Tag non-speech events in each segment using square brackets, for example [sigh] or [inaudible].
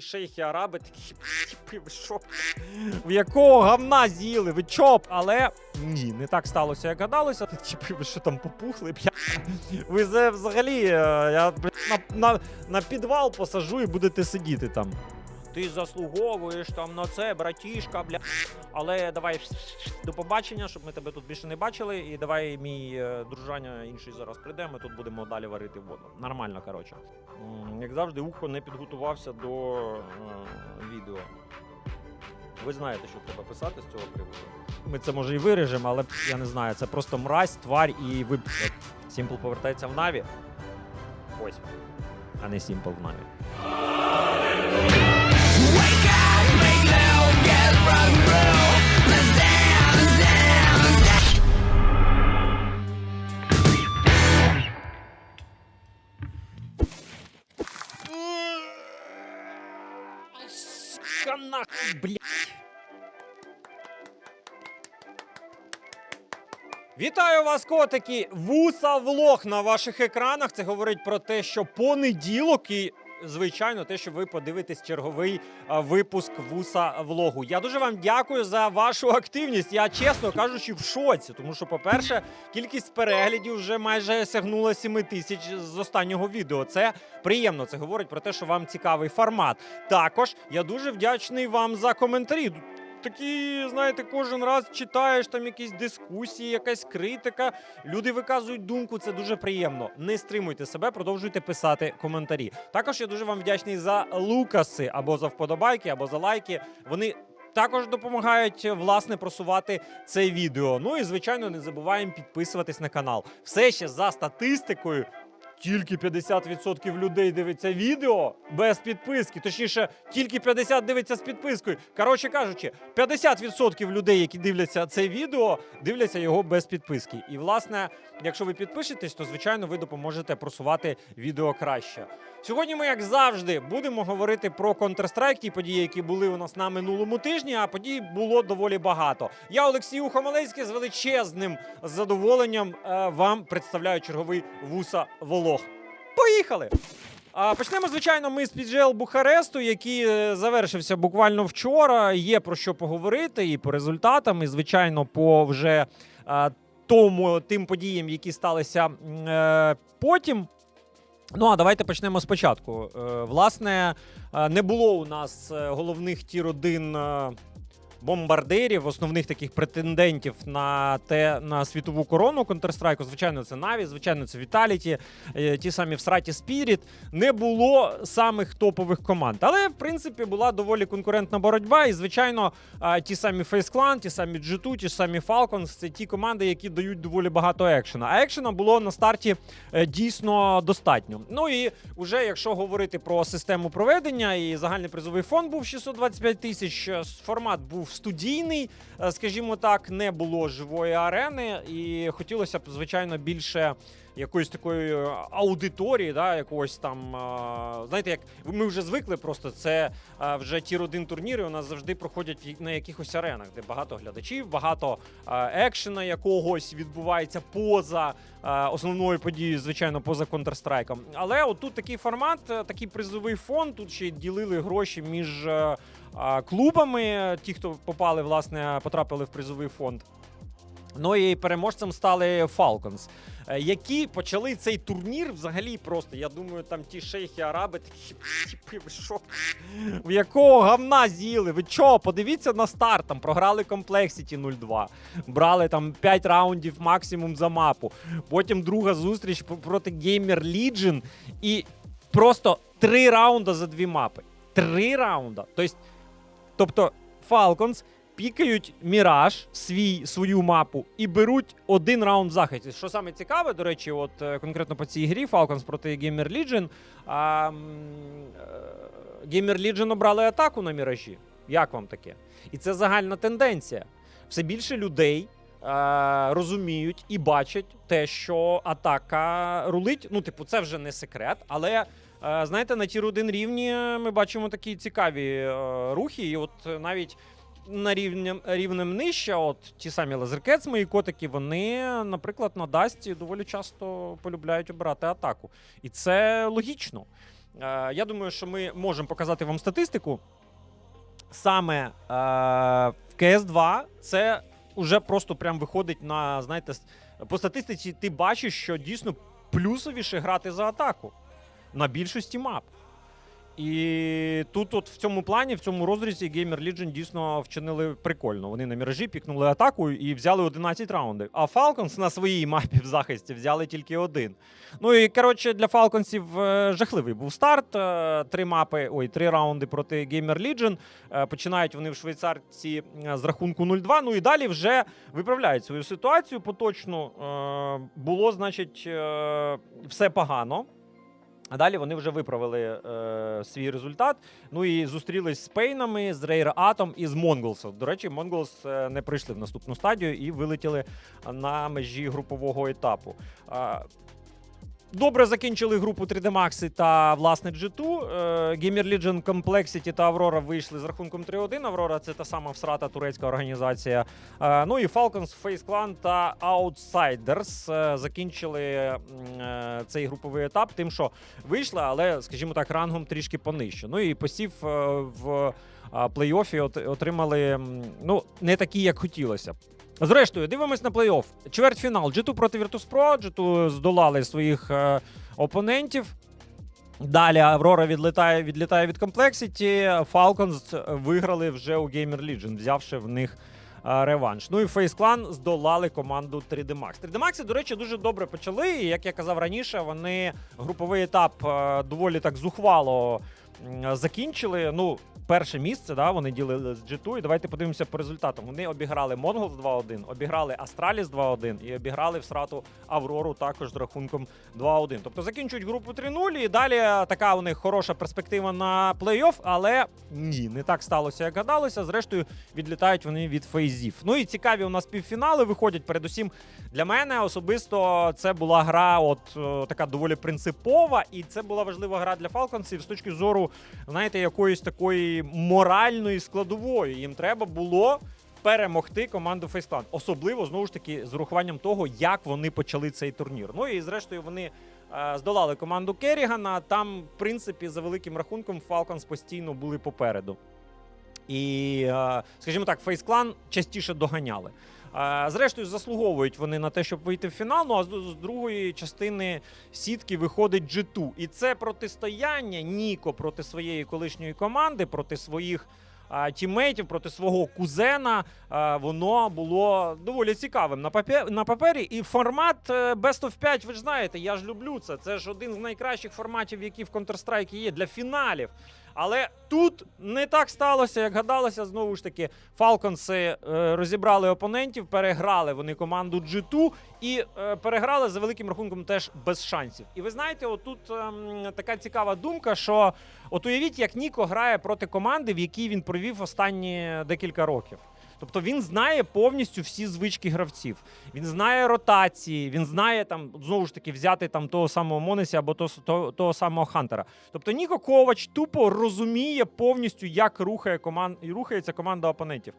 ті шейхи араби такі, ви що? В якого гавна з'їли? Ви чоп? Але ні, не так сталося, як гадалося. Типи, ви що там попухли? Бля. Ви взагалі, е, я бля, на, на, на підвал посажу і будете сидіти там. Ти заслуговуєш там на це, братішка, бля. Але давай до побачення, щоб ми тебе тут більше не бачили. І давай мій е, дружаня інший зараз прийде, ми тут будемо далі варити воду. Нормально, коротше. Як завжди, ухо не підготувався до е, відео. Ви знаєте, що треба писати з цього приводу. Ми це може і виріжемо, але я не знаю. Це просто мразь, тварь і ви. Сімпл повертається в Наві. Ось. А не Сімпл в Наві. Вітаю вас, котики! Вуса влог на ваших екранах. Це говорить про те, що понеділок і. Звичайно, те, що ви подивитесь черговий випуск вуса влогу. Я дуже вам дякую за вашу активність. Я чесно кажучи, в шоці, тому що, по-перше, кількість переглядів вже майже сягнула 7 тисяч з останнього відео. Це приємно. Це говорить про те, що вам цікавий формат. Також я дуже вдячний вам за коментарі. Такі, знаєте, кожен раз читаєш там якісь дискусії, якась критика. Люди виказують думку, це дуже приємно. Не стримуйте себе, продовжуйте писати коментарі. Також я дуже вам вдячний за лукаси або за вподобайки, або за лайки. Вони. Також допомагають власне просувати це відео. Ну і звичайно, не забуваємо підписуватись на канал. Все ще за статистикою. Тільки 50% людей дивиться відео без підписки. Точніше, тільки 50 дивиться з підпискою. Коротше кажучи, 50% людей, які дивляться це відео, дивляться його без підписки. І власне, якщо ви підпишетесь, то звичайно ви допоможете просувати відео краще. Сьогодні ми, як завжди, будемо говорити про Counter-Strike, ті події, які були у нас на минулому тижні. А подій було доволі багато. Я Олексій Ухомалецький з величезним задоволенням е, вам представляю черговий вуса волог. Поїхали! А почнемо, звичайно, ми з піджел Бухаресту, який е, завершився буквально вчора. Є про що поговорити і по результатам, і звичайно, по вже е, тому тим подіям, які сталися е, потім. Ну а давайте почнемо спочатку. Е, власне, е, не було у нас е, головних тір 1 е, бомбардирів, основних таких претендентів на те на світову корону Counter-Strike. Звичайно, це Na'Vi, звичайно, це Vitality, е, ті самі Всраті Spirit. Не було самих топових команд. Але в принципі була доволі конкурентна боротьба. І звичайно, ті самі Face Clan, ті самі G2, ті самі Falcons це ті команди, які дають доволі багато екшена. А екшена було на старті е, дійсно достатньо. Ну і вже якщо говорити про систему проведення і загальний призовий фонд був 625 тисяч, е, формат був студійний, е, скажімо так, не було живої арени, і хотілося б, звичайно, більше. Якоїсь такої е, аудиторії, да, якогось там. е, Знаєте, як ми вже звикли, просто це вже ті один турніри у нас завжди проходять на якихось аренах, де багато глядачів, багато екшена якогось відбувається поза основною подією, звичайно, поза Counter-Strike. Але от тут такий формат, такий призовий фонд. Тут ще ділили гроші між клубами. Ті, хто попали, власне, потрапили в призовий фонд. Ну і переможцем стали Falcons, е, які почали цей турнір взагалі просто. Я думаю, там ті шейхи араби такі, що? В якого говна з'їли? Ви чо? Подивіться на старт. Там програли Complexity 0-2. Брали там 5 раундів максимум за мапу. Потім друга зустріч проти Gamer Legion. І просто три раунди за дві мапи. Три раунда. Тобто, тобто Falcons пікають Міраж, свій, свою мапу, і беруть один раунд в захисті. Що саме цікаве, до речі, от е, конкретно по цій грі Falcons проти Gamer Legion. А, е, Gamer Legion обрали атаку на міражі. Як вам таке? І це загальна тенденція. Все більше людей. е, Розуміють і бачать те, що атака рулить. Ну, типу, це вже не секрет, але знаєте, на тір 1 рівні ми бачимо такі цікаві е, рухи. І от е, навіть на рівнем, рівнем нижче, от ті самі лазеркетс, мої котики, вони, наприклад, на Дасті доволі часто полюбляють обирати атаку. І це логічно. Е, я думаю, що ми можемо показати вам статистику. Саме е, в CS2 це вже просто прям виходить на, знаєте, по статистиці ти бачиш, що дійсно плюсовіше грати за атаку на більшості мап. І тут, от в цьому плані, в цьому розрізі Gamer Legion дійсно вчинили прикольно. Вони на міражі пікнули атаку і взяли 11 раундів. А Falcons на своїй мапі в захисті взяли тільки один. Ну і коротше, для Фалконсів е, жахливий був старт. Е, Три мапи, ой, три раунди проти Gamer Legion. Е, Починають вони в швейцарці з рахунку 0-2. Ну і далі вже виправляють свою ситуацію поточну. Було, значить, все погано. А далі вони вже виправили е, свій результат. Ну і зустрілись з Пейнами, з Рейр Атом і з Монголсом. До речі, Mongols е, не прийшли в наступну стадію і вилетіли на межі групового етапу. Добре закінчили групу 3D Max та власне G2. Е, Gamer Legion Complexity та Aurora вийшли з рахунком 3-1. Aurora це та сама всрата турецька організація. Е, Ну і Falcons, Face Clan та Outsiders е, закінчили цей груповий етап тим, що вийшли, але, скажімо так, рангом трішки понижче. Ну і посів в плей-офі отримали ну, не такі, як хотілося. Зрештою, дивимось на плей-офф. Чвертьфінал. G2 проти Virtus.pro. G2 здолали своїх е, опонентів. Далі Аврора відлітає, відлітає від Complexity. Falcons виграли вже у Gamer Legion, взявши в них е, реванш. Ну і Face Clan здолали команду 3D Max. 3D Max, до речі, дуже добре почали. І як я казав раніше, вони груповий етап е, доволі так зухвало закінчили. Ну, перше місце, да, вони ділили з G2. І давайте подивимося по результатам. Вони обіграли Mongols 2-1, обіграли Astralis 2-1 і обіграли в срату Аврору також з рахунком 2-1. Тобто закінчують групу 3-0, і далі така у них хороша перспектива на плей-офф, але ні, не так сталося, як гадалося. Зрештою, відлітають вони від фейзів. Ну і цікаві у нас півфінали виходять. Передусім, для мене особисто це була гра, от е, така доволі принципова, і це була важлива гра для Фалконсів з точки зору, знаєте, якоїсь такої моральної складової. Їм треба було. Перемогти команду Фейстланд. особливо знову ж таки з урахуванням того, як вони почали цей турнір. Ну і зрештою вони е, здолали команду Керрігана. Там, в принципі, за великим рахунком, Falcons постійно були попереду. І, е, скажімо так, Фейсклан частіше доганяли. Зрештою, заслуговують вони на те, щоб вийти в фінал. Ну а з, другої частини сітки виходить G2. І це протистояння Ніко проти своєї колишньої команди, проти своїх. Тімейтів проти свого кузена воно було доволі цікавим на папері. І формат е, Best of 5, ви ж знаєте, я ж люблю це. Це ж один з найкращих форматів, які в Counter-Strike є для фіналів. Але тут не так сталося, як гадалося. Знову ж таки, Фалконси е, розібрали опонентів, переграли вони команду G2 і е, переграли за великим рахунком теж без шансів. І ви знаєте, отут ем, така цікава думка, що от уявіть, як Ніко грає проти команди, в якій він провів останні декілька років. Тобто він знає повністю всі звички гравців. Він знає ротації, він знає там знову ж таки взяти там того самого Монесі або того, того, того самого Хантера. Тобто Ніко Ковач тупо розуміє повністю, як рухає команд, рухається команда опонентів.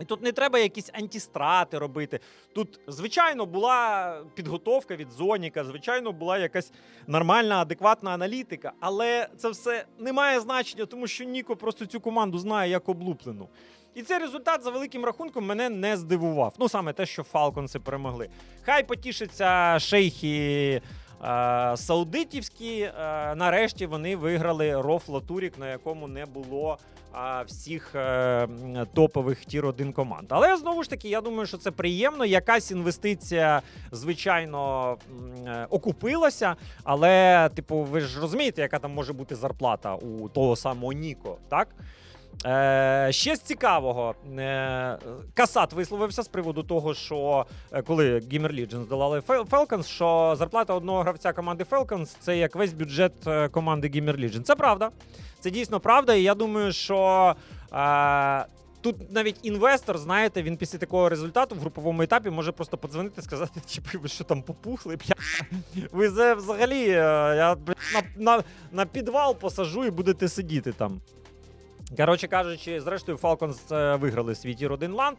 І тут не треба якісь антістрати робити. Тут, звичайно, була підготовка від Зоніка, звичайно, була якась нормальна, адекватна аналітика, але це все не має значення, тому що Ніко просто цю команду знає як облуплену. І цей результат за великим рахунком мене не здивував. Ну саме те, що Фалконси перемогли. Хай потішаться шейхи. е, Саудитівські е, нарешті вони виграли Рофло Турік, на якому не було всіх е, топових тір 1 команд. Але знову ж таки, я думаю, що це приємно. Якась інвестиція, звичайно, окупилася. Але, типу, ви ж розумієте, яка там може бути зарплата у того самого Ніко, так? Е, ще з цікавого, е, Касат висловився з приводу того, що е, коли Gamer Legion здолали Falcons, що зарплата одного гравця команди Falcons це як весь бюджет е, команди Gamer Legion. Це правда. Це дійсно правда. І я думаю, що е, тут навіть інвестор, знаєте, він після такого результату в груповому етапі може просто подзвонити і сказати, [laughs] чи ви що там попухли, бля. Ви взагалі е, я бля, на, на, на підвал посажу і будете сидіти там. Коротше кажучи, зрештою, Falcons е, виграли свій тір 1 ланд.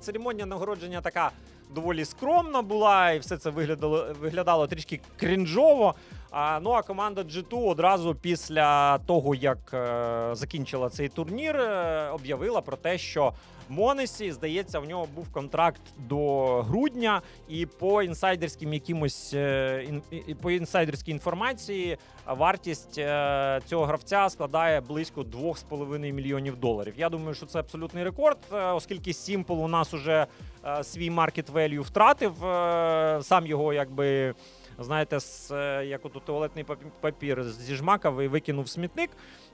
Церемонія нагородження така доволі скромна була, і все це виглядало, виглядало трішки крінжово. А, ну а команда G2 одразу після того, як е, закінчила цей турнір, е, об'явила про те, що Монесі, здається, в нього був контракт до грудня, і по інсайдерським якимось е, по інсайдерській інформації вартість е, цього гравця складає близько 2,5 мільйонів доларів. Я думаю, що це абсолютний рекорд, е, оскільки Simple у нас уже свій market value втратив. Сам його якби. Знаєте, з, як от туалетний папі- папір зіжмакав і викинув смітник,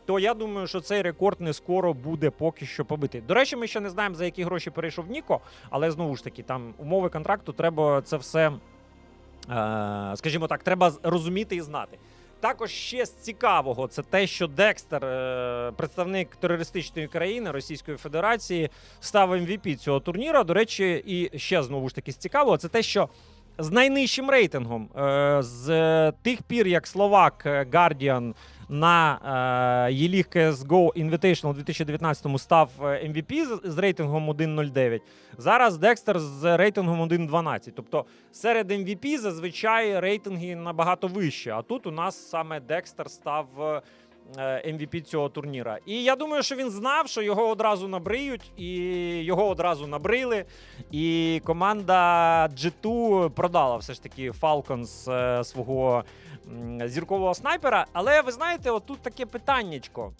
то я думаю, що цей рекорд не скоро буде поки що побитий. До речі, ми ще не знаємо, за які гроші перейшов Ніко, але знову ж таки, там умови контракту треба це все, е, скажімо так, треба розуміти і знати. Також ще з цікавого, це те, що Декстер, е, представник терористичної країни Російської Федерації, став MVP цього турніру. До речі, і ще знову ж таки з цікавого, це те, що з найнижчим рейтингом е, з тих пір, як Словак е, Guardian на е, Єліг CSGO Invitational у 2019 став MVP з рейтингом 1.09. Зараз Декстер з рейтингом 1.12. Тобто серед MVP зазвичай рейтинги набагато вищі. А тут у нас саме Декстер став. Е, MVP цього турніра. І я думаю, що він знав, що його одразу набриють, і його одразу набрили. І команда G2 продала все ж таки Falcons е, свого зіркового снайпера. Але ви знаєте, от тут таке питаннячко.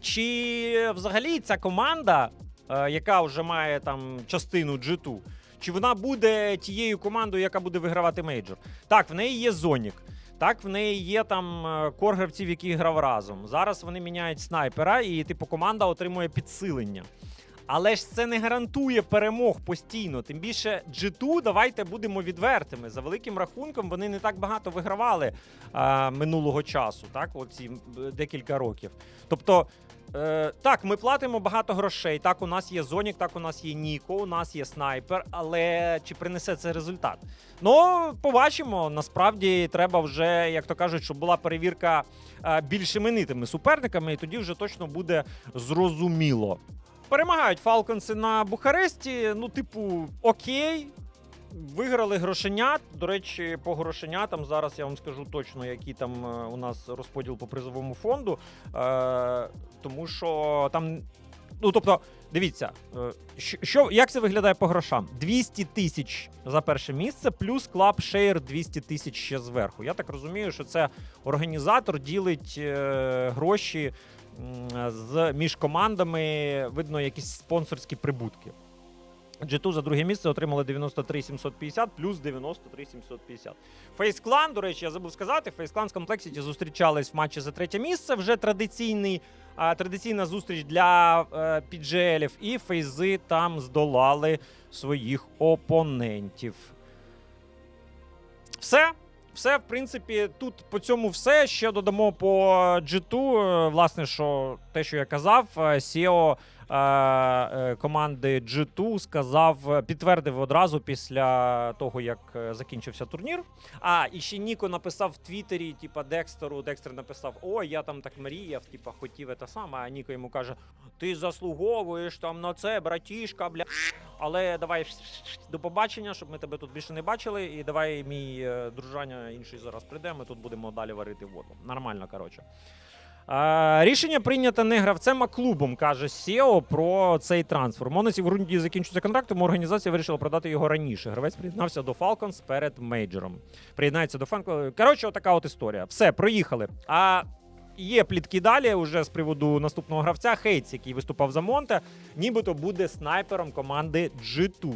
Чи взагалі ця команда, е, яка вже має там частину G2, чи вона буде тією командою, яка буде вигравати мейджор? Так, в неї є Зонік. Так, в неї є там е, кор гравців, які грав разом. Зараз вони міняють снайпера, і типу команда отримує підсилення. Але ж це не гарантує перемог постійно. Тим більше G2, давайте будемо відвертими. За великим рахунком вони не так багато вигравали а, минулого часу, так, оці декілька років. Тобто, е, так, ми платимо багато грошей. Так, у нас є Зонік, так, у нас є Ніко, у нас є снайпер. Але чи принесе це результат? Ну, побачимо. Насправді треба вже, як то кажуть, щоб була перевірка е, більш іменитими суперниками, і тоді вже точно буде зрозуміло. Перемагають Фалконси на Бухаресті. Ну, типу, окей. Виграли грошенят. До речі, по грошенятам зараз я вам скажу точно, який там е, у нас розподіл по призовому фонду. Тому що там. Ну, тобто, дивіться, е, що, як це виглядає по грошам? 200 тисяч за перше місце, плюс клаб Share 200 тисяч ще зверху. Я так розумію, що це організатор ділить е, гроші між командами, видно, якісь спонсорські прибутки. G2 за друге місце отримали 93 750 плюс 93 750. Фейс Клан, до речі, я забув сказати. Фейс Клан з Complexity зустрічались в матчі за третє місце. Вже традиційний, традиційна зустріч для е, піджелів. І фейзи там здолали своїх опонентів. Все. Все, в принципі, тут по цьому все. Ще додамо по G2. е, Власне, що те, що я казав, е, е, команди G2 сказав, е, підтвердив одразу після того, як е, закінчився турнір. А, і ще Ніко написав в Твіттері, типа Декстеру. Декстер написав: Ой, я там так мріяв, типа хотів це саме. А Ніко йому каже: Ти заслуговуєш там на це, братішка, бля. Але давай до побачення, щоб ми тебе тут більше не бачили. І давай, мій е, дружаня інший зараз прийде. Ми тут будемо далі варити воду. Нормально, коротше. Рішення прийнято не гравцем, а клубом, каже Сео про цей трансфер. Монесі в грудні закінчується контракт, тому організація вирішила продати його раніше. Гравець приєднався до Falcons перед мейджором. Приєднається до Falcons. Коротше, отака от історія. Все, проїхали. А є плітки далі уже з приводу наступного гравця. Хейтс, який виступав за Монте, нібито буде снайпером команди G2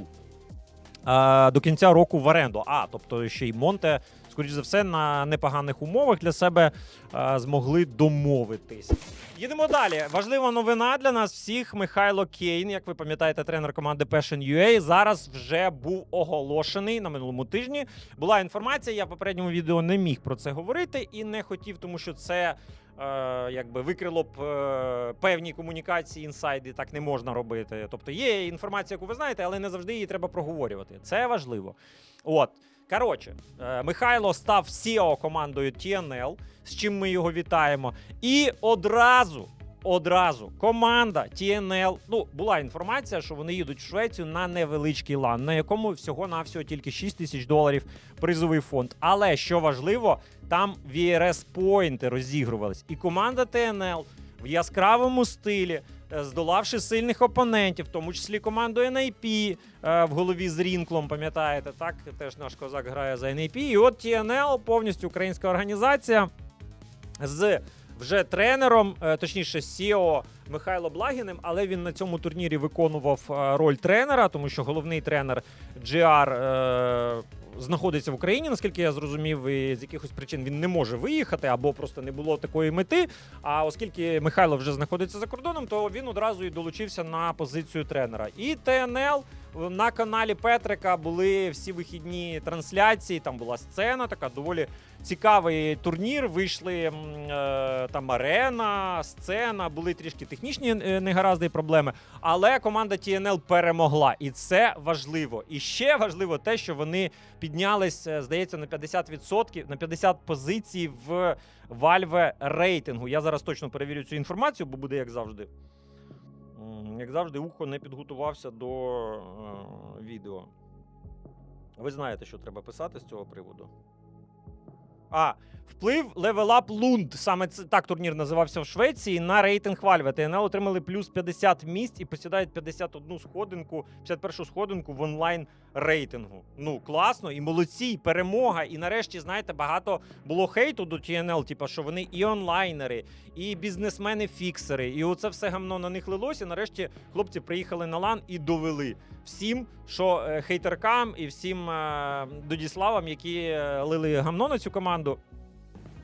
е, до кінця року в оренду. А, тобто ще й Монте, скоріш за все, на непоганих умовах для себе е, змогли домовитись. Їдемо далі. Важлива новина для нас всіх. Михайло Кейн, як ви пам'ятаєте, тренер команди Passion UA, зараз вже був оголошений на минулому тижні. Була інформація. Я в попередньому відео не міг про це говорити і не хотів, тому що це. Е, якби викрило б е, певні комунікації, інсайди, так не можна робити. Тобто є інформація, яку ви знаєте, але не завжди її треба проговорювати. Це важливо. От. Коротше, е, Михайло став CEO командою TNL, з чим ми його вітаємо. І одразу одразу команда TNL, ну була інформація, що вони їдуть в Швецію на невеличкий лан, на якому всього навсього тільки 6 тисяч доларів призовий фонд. Але що важливо, там VRS поінти розігрувались, і команда TNL в яскравому стилі. Е, Здолавши сильних опонентів, в тому числі команду NAP е, в голові з Рінклом, пам'ятаєте, так теж наш козак грає за NAP. І от TNL, повністю українська організація, з вже тренером, е, точніше, Сіо Михайло Благіним, але він на цьому турнірі виконував роль тренера, тому що головний тренер GR знаходиться в Україні, наскільки я зрозумів, і з якихось причин він не може виїхати або просто не було такої мети. А оскільки Михайло вже знаходиться за кордоном, то він одразу і долучився на позицію тренера. І ТНЛ на каналі Петрика були всі вихідні трансляції. Там була сцена, така доволі цікавий турнір. Вийшли е, там арена, сцена, були трішки технічні е, негаразди і проблеми. Але команда TNL перемогла, і це важливо. І ще важливо те, що вони піднялись, е, здається, на 50%, на 50 позицій в Valve рейтингу. Я зараз точно перевірю цю інформацію, бо буде як завжди. Як завжди, ухо не підготувався до е, відео. Ви знаєте, що треба писати з цього приводу. А, вплив Level Up Lund. Саме це так турнір називався в Швеції на рейтинг Valve. ТНЛ отримали плюс 50 місць і посідають 51 сходинку, 51 сходинку в онлайн рейтингу. Ну, класно і молодці, і перемога. І нарешті, знаєте, багато було хейту до TNL, типу, що вони і онлайнери, і бізнесмени-фіксери. І оце все гамно на них лилось. І нарешті хлопці приїхали на лан і довели всім, що е, хейтеркам і всім е, додіславам, які е, лили гамно на цю команду.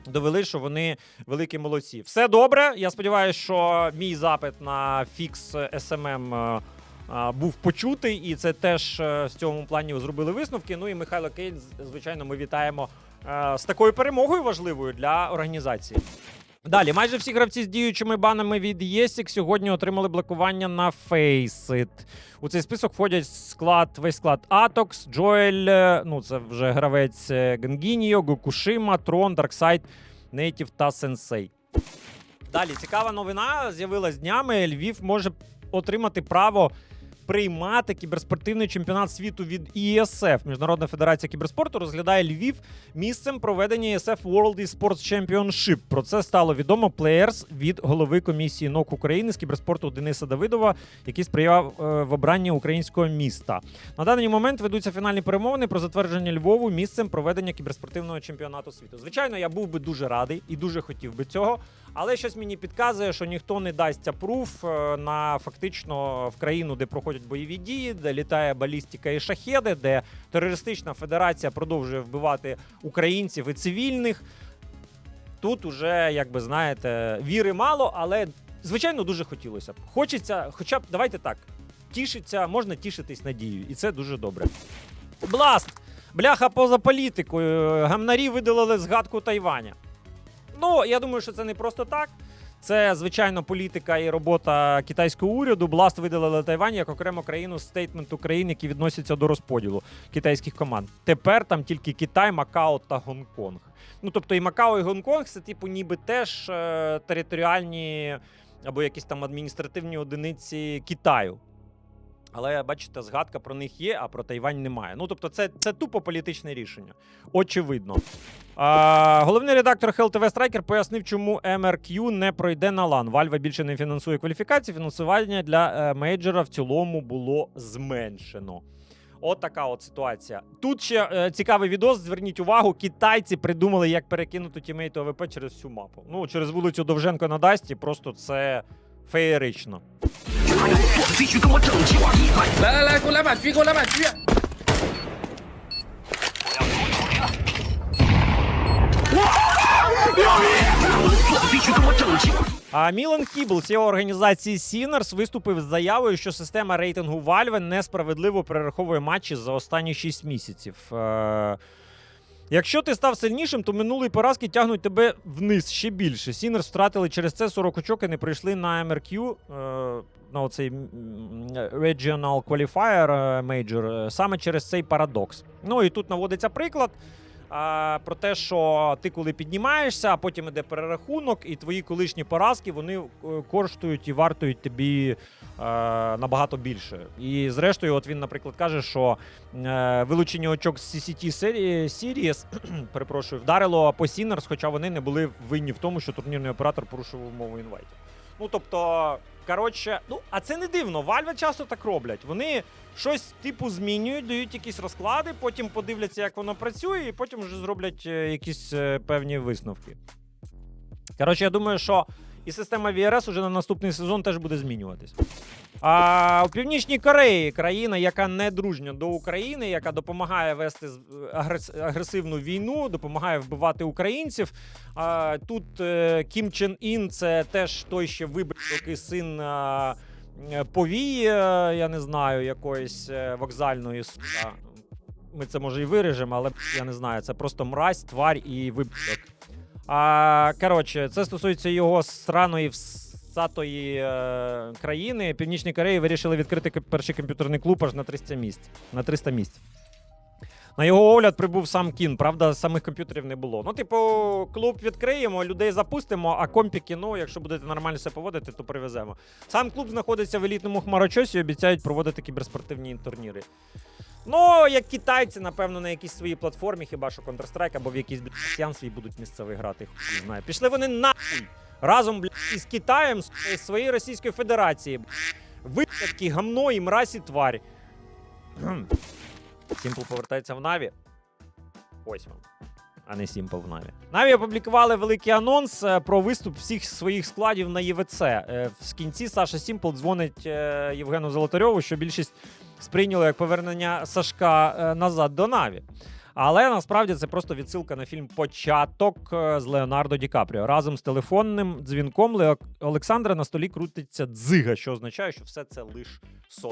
Довели, що вони великі молодці. Все добре. Я сподіваюся, що мій запит на фікс е, був почутий, і це теж е, в цьому плані зробили висновки. Ну і Михайло Кейн, звичайно, ми вітаємо е, з такою перемогою важливою для організації. Далі, майже всі гравці з діючими банами від ЄСІК сьогодні отримали блокування на Faceit. У цей список входять склад, весь склад Атокс, Джоель, е, ну це вже гравець Генгініо, Гокушима, Трон, Дарксайд, Нейтів та Сенсей. Далі цікава новина з'явилась днями. Львів може отримати право приймати кіберспортивний чемпіонат світу від ІСФ. Міжнародна федерація кіберспорту розглядає Львів місцем проведення ESF World Esports Championship. Про це стало відомо плеєрс від голови комісії НОК України з кіберспорту Дениса Давидова, який сприяв е, в обранні українського міста. На даний момент ведуться фінальні перемовини про затвердження Львову місцем проведення кіберспортивного чемпіонату світу. Звичайно, я був би дуже радий і дуже хотів би цього, але щось мені підказує, що ніхто не дасть пруф е, на фактично в країну, де проходять бойові дії, де літає балістика і шахеди, де терористична федерація продовжує вбивати українців і цивільних. Тут уже, як би знаєте, віри мало, але звичайно дуже хотілося б. Хочеться, хоча б давайте так. Тішиться, можна тішитись надією, і це дуже добре. Бласт! Бляха поза політикою. Гамнарі видалили згадку Тайваня. Ну, я думаю, що це не просто так. Це звичайно політика і робота китайського уряду. Бласт видалили Тайвань як окрему країну стейтменту країн, які відносяться до розподілу китайських команд. Тепер там тільки Китай, Макао та Гонконг. Ну тобто і Макао, і Гонконг це типу ніби теж е, територіальні або якісь там адміністративні одиниці Китаю. Але бачите, згадка про них є, а про Тайвань немає. Ну тобто, це, це тупо політичне рішення. Очевидно. А, головний редактор Hell TV Striker пояснив, чому MRQ не пройде на лан. Valve більше не фінансує кваліфікації. Фінансування для е, мейджора в цілому було зменшено. От така от ситуація. Тут ще е, цікавий відос. Зверніть увагу, китайці придумали, як перекинути тімейту АВП через всю мапу. Ну, через вулицю Довженко на Дасті, просто це феєрично. А Мілан Хібл, CEO організації Sinners, виступив з заявою, що система рейтингу Valve несправедливо перераховує матчі за останні 6 місяців. Е- Якщо ти став сильнішим, то минулі поразки тягнуть тебе вниз ще більше. Sinners втратили через це 40 очок і не прийшли на MRQ, е- на оцей Regional Qualifier е, Major, е, саме через цей парадокс. Ну і тут наводиться приклад. Про те, що ти коли піднімаєшся, а потім іде перерахунок, і твої колишні поразки вони е, коштують і вартують тобі е, набагато більше. І зрештою, от він, наприклад, каже, що е, вилучення очок з CCT Seri- Series, [clears throat] перепрошую, вдарило по Сінерс, хоча вони не були винні в тому, що турнірний оператор порушив умови інвайтів. Ну тобто, коротше, ну а це не дивно. Вальва часто так роблять. Вони щось типу змінюють, дають якісь розклади, потім подивляться, як воно працює, і потім вже зроблять е, якісь е, певні висновки. Коротше, я думаю, що і система VRS уже на наступний сезон теж буде змінюватись. А у Північній Кореї країна, яка не дружня до України, яка допомагає вести агресивну війну, допомагає вбивати українців. А, тут е, Кім Чен Ін це теж той ще вибрикий син. Е, Повії, е, я не знаю, якоїсь вокзальної сука. Ми це може і виріжемо, але я не знаю. Це просто мразь, тварь і вибрик. А, коротше, це стосується його сраної всатої е, країни. Північній Кореї вирішили відкрити перший комп'ютерний клуб аж на 300 місць. На 300 місць. На його огляд прибув сам кін. Правда, самих комп'ютерів не було. Ну, типу, клуб відкриємо, людей запустимо, а компіки, ну, якщо будете нормально себе поводити, то привеземо. Сам клуб знаходиться в елітному хмарочосі і обіцяють проводити кіберспортивні турніри. Ну, як китайці, напевно, на якійсь своїй платформі, хіба що Counter-Strike, або в якийсь блядь, росіян свій будуть місцевий грати, хуй знає. Пішли вони нахуй разом блядь, із Китаєм, з своєї Російської Федерації. Випадки, гамно і мразь і тварь. Кхм. Сімпл повертається в Наві. Ось. А не Сімпл в Наві. Наві опублікували великий анонс е, про виступ всіх своїх складів на ЄВЦ. Е, В кінці Саша Сімпл дзвонить е, Євгену Золотарьову, що більшість сприйняли як повернення Сашка назад до Наві. Але насправді це просто відсилка на фільм Початок з Леонардо Ді Капріо. Разом з телефонним дзвінком Лео- Олександра на столі крутиться дзига, що означає, що все це лиш сон.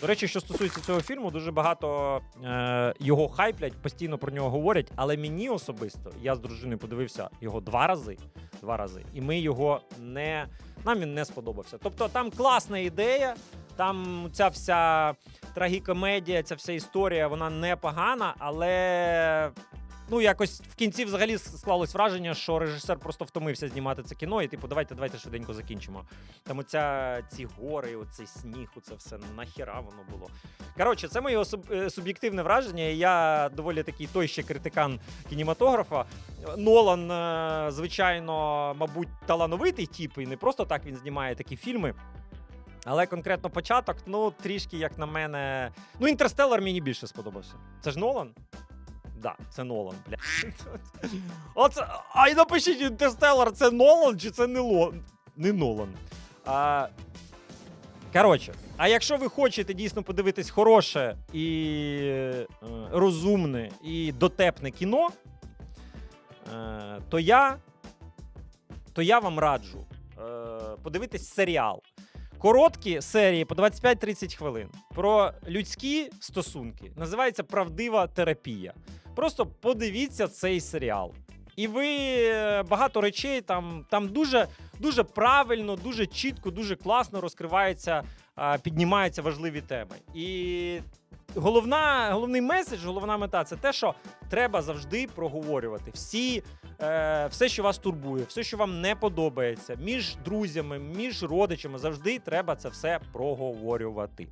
До речі, що стосується цього фільму, дуже багато е, його хайплять, постійно про нього говорять. Але мені особисто, я з дружиною подивився його два рази. Два рази, і ми його не нам він не сподобався. Тобто, там класна ідея, там ця вся трагікомедія, ця вся історія, вона непогана, але. Ну, якось в кінці взагалі склалось враження, що режисер просто втомився знімати це кіно, і типу, давайте, давайте швиденько закінчимо. Там оця ці гори, оцей сніг, оце все нахіра воно було. Коротше, це моє особ- е, суб'єктивне враження. Я доволі такий той ще критикан кінематографа. Нолан, е, звичайно, мабуть, талановитий тип, і не просто так він знімає такі фільми. Але конкретно початок, ну, трішки, як на мене. Ну, Інтерстеллар мені більше сподобався. Це ж Нолан? Да, це Нолан, бля. [laughs] Оце, а й напишіть Інтерстеллар, це Нолан чи це не, Ло... не Нолан? А, коротше, а якщо ви хочете дійсно подивитись хороше і е, розумне і дотепне кіно, е, то я, то я вам раджу е, подивитись серіал. Короткі серії по 25-30 хвилин про людські стосунки. Називається Правдива терапія. Просто подивіться цей серіал. І ви е, багато речей там, там дуже, дуже правильно, дуже чітко, дуже класно розкриваються, піднімаються важливі теми. І головна, головний меседж, головна мета це те, що треба завжди проговорювати всі, е, все, що вас турбує, все, що вам не подобається, між друзями, між родичами, завжди треба це все проговорювати.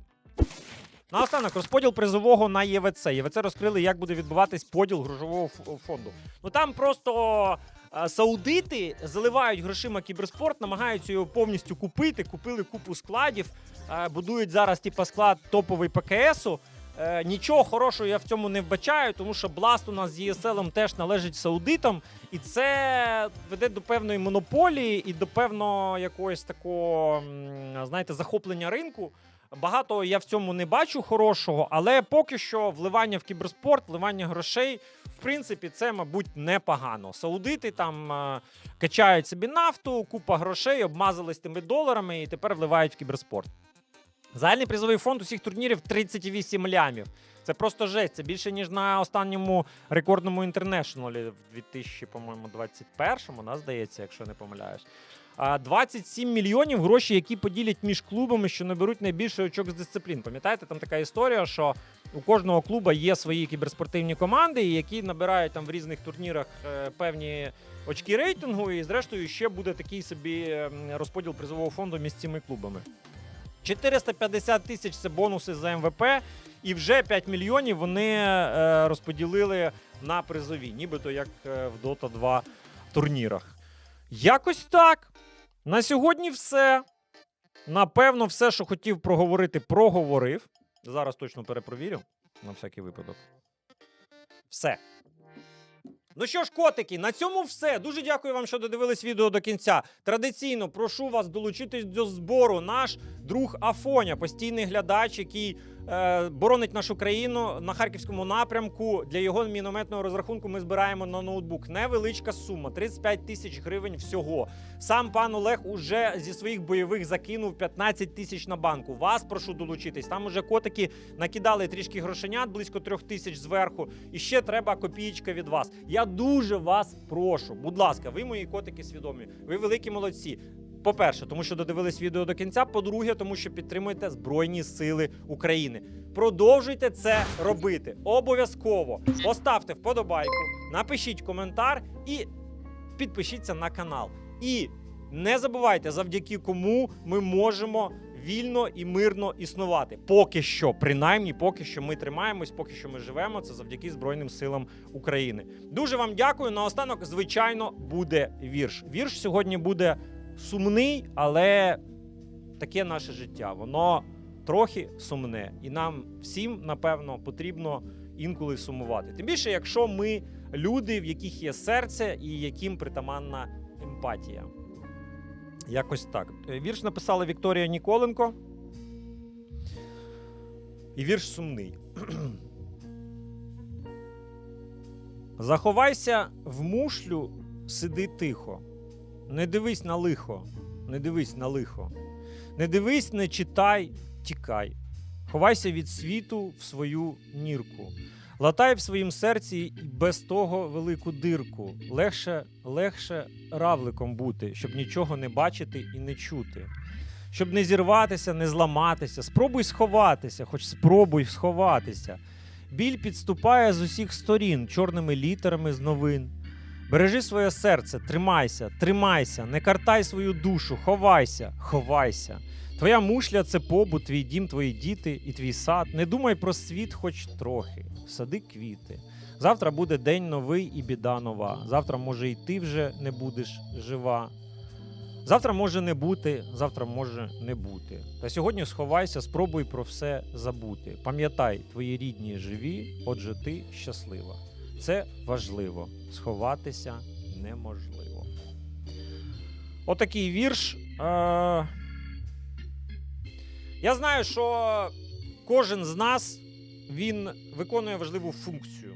Наостанок розподіл призового на ЄВЦ. ЄВЦ розкрили, як буде відбуватись поділ грошового фонду. Ну там просто е, саудити заливають грошима кіберспорт, намагаються його повністю купити. Купили купу складів, е, будують зараз типа склад топовий ПКСу. Е, нічого хорошого я в цьому не вбачаю, тому що Blast у нас з ESL теж належить саудитам, і це веде до певної монополії і до певного якогось такого, знаєте, захоплення ринку. Багато я в цьому не бачу хорошого, але поки що вливання в кіберспорт, вливання грошей, в принципі, це, мабуть, непогано. Саудити там е, качають собі нафту, купа грошей, обмазались тими доларами і тепер вливають в кіберспорт. Загальний призовий фонд усіх турнірів 38 лямів. Це просто жесть. Це більше, ніж на останньому рекордному інтернешналі в 2021-му, да, здається, якщо не помиляюсь. А 27 мільйонів грошей, які поділять між клубами, що наберуть найбільше очок з дисциплін. Пам'ятаєте, там така історія, що у кожного клуба є свої кіберспортивні команди, які набирають там в різних турнірах е, певні очки рейтингу, і зрештою ще буде такий собі ем, розподіл призового фонду між цими клубами. 450 тисяч це бонуси за МВП, і вже 5 мільйонів вони е, розподілили на призові, нібито як е, в Dota 2 турнірах. Якось так. На сьогодні все. Напевно, все, що хотів проговорити, проговорив. Зараз точно перепровірю на всякий випадок. Все. Ну що ж, котики, на цьому все. Дуже дякую вам, що додивились відео до кінця. Традиційно прошу вас долучитись до збору. Наш друг Афоня, постійний глядач, який боронить нашу країну на харківському напрямку. Для його мінометного розрахунку ми збираємо на ноутбук. Невеличка сума 35 тисяч гривень всього. Сам пан Олег уже зі своїх бойових закинув 15 тисяч на банку. Вас прошу долучитись. Там уже котики накидали трішки грошенят, близько трьох тисяч зверху. І ще треба копієчка від вас. Я дуже вас прошу. Будь ласка, ви мої котики свідомі. Ви великі молодці. По-перше, тому що додивились відео до кінця. По-друге, тому що підтримуєте Збройні Сили України. Продовжуйте це робити. Обов'язково поставте вподобайку, напишіть коментар і підпишіться на канал. І не забувайте, завдяки кому ми можемо вільно і мирно існувати. Поки що, принаймні, поки що ми тримаємось, поки що ми живемо. Це завдяки Збройним силам України. Дуже вам дякую. Наостанок, звичайно, буде вірш. Вірш сьогодні буде сумний, але таке наше життя. Воно трохи сумне, і нам всім, напевно, потрібно інколи сумувати. Тим більше, якщо ми люди, в яких є серце і яким притаманна емпатія. Якось так. Е, Вірш написала Вікторія Ніколенко. І вірш сумний. [clears throat] Заховайся в мушлю, сиди тихо. Не дивись на лихо, не дивись на лихо. Не дивись, не читай, тікай. Ховайся від світу в свою нірку. Латай в своїм серці і без того велику дирку. Легше, легше равликом бути, щоб нічого не бачити і не чути. Щоб не зірватися, не зламатися. Спробуй сховатися, хоч спробуй сховатися. Біль підступає з усіх сторін чорними літерами з новин. Бережи своє серце, тримайся, тримайся, не картай свою душу, ховайся, ховайся. Твоя мушля це побут, твій дім, твої діти і твій сад. Не думай про світ хоч трохи. Сади квіти. Завтра буде день новий і біда нова. Завтра, може, і ти вже не будеш жива. Завтра може не бути, завтра може не бути. Та сьогодні сховайся, спробуй про все забути. Пам'ятай, твої рідні живі, отже, ти щаслива. Це важливо. Сховатися неможливо. Отакий вірш. Е- я знаю, що кожен з нас він виконує важливу функцію,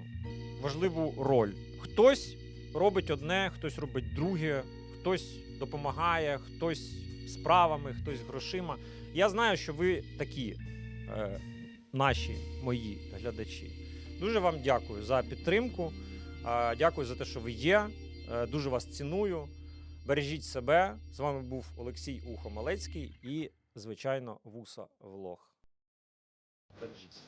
важливу роль. Хтось робить одне, хтось робить друге, хтось допомагає, хтось справами, хтось грошима. Я знаю, що ви такі е, наші мої глядачі. Дуже вам дякую за підтримку. Дякую за те, що ви є. Е, дуже вас ціную. Бережіть себе. З вами був Олексій Ухомалецький і, звичайно, Вуса Влог. Бережіть.